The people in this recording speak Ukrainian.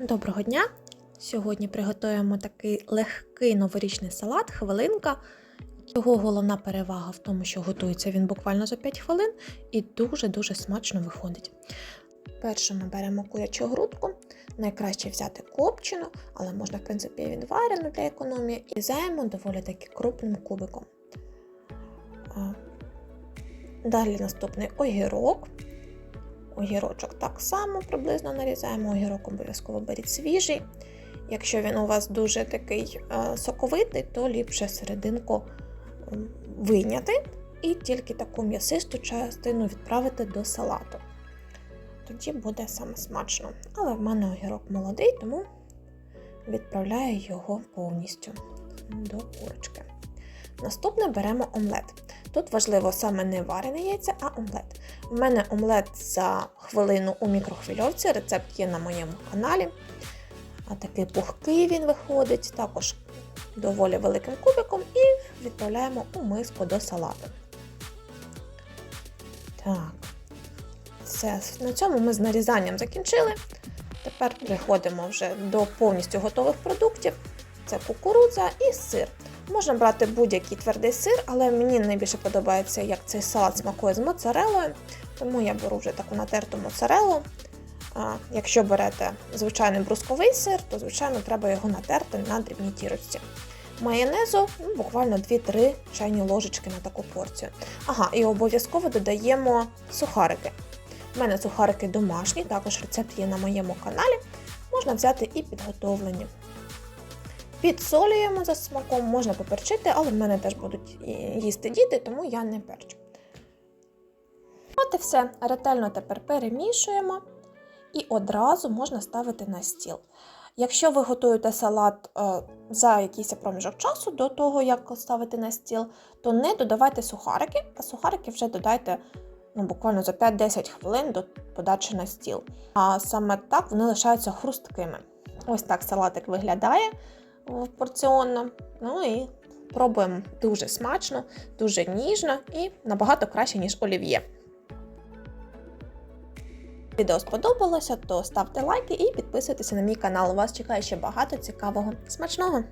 Доброго дня! Сьогодні приготуємо такий легкий новорічний салат, хвилинка. Його головна перевага в тому, що готується він буквально за 5 хвилин і дуже-дуже смачно виходить. Перше ми беремо курячу грудку, найкраще взяти копчену, але можна, в принципі, відварену для економії, і різаємо доволі таки крупним кубиком. Далі наступний огірок. Огірочок так само приблизно нарізаємо. Огірок обов'язково беріть свіжий. Якщо він у вас дуже такий е, соковитий, то ліпше серединку вийняти і тільки таку м'ясисту частину відправити до салату. Тоді буде саме смачно. Але в мене огірок молодий, тому відправляю його повністю до курочки. Наступне беремо омлет. Тут важливо саме не варене яйце, а омлет. У мене омлет за хвилину у мікрохвильовці. Рецепт є на моєму каналі. А такий пухкий він виходить, також доволі великим кубиком, і відправляємо у миску до салату. Так, все. На цьому ми з нарізанням закінчили. Тепер переходимо вже до повністю готових продуктів. Це кукурудза і сир. Можна брати будь-який твердий сир, але мені найбільше подобається, як цей салат смакує з моцарелою, тому я беру вже таку натерту моцарелу. Якщо берете звичайний брусковий сир, то, звичайно, треба його натерти на дрібній тірочці. Майонезу ну, буквально 2-3 чайні ложечки на таку порцію. Ага, і обов'язково додаємо сухарики. У мене сухарики домашні, також рецепт є на моєму каналі. Можна взяти і підготовлені. Підсолюємо за смаком, можна поперчити, але в мене теж будуть їсти діти, тому я не перчу. От і все. Ретельно тепер перемішуємо і одразу можна ставити на стіл. Якщо ви готуєте салат е, за якийсь проміжок часу до того, як ставити на стіл, то не додавайте сухарики, а сухарики вже додайте ну, буквально за 5-10 хвилин до подачі на стіл. А саме так вони лишаються хрусткими. Ось так салатик виглядає порціонно. Ну і пробуємо дуже смачно, дуже ніжно і набагато краще, ніж олів'є. Відео сподобалося, то ставте лайки і підписуйтеся на мій канал. У вас чекає ще багато цікавого. Смачного!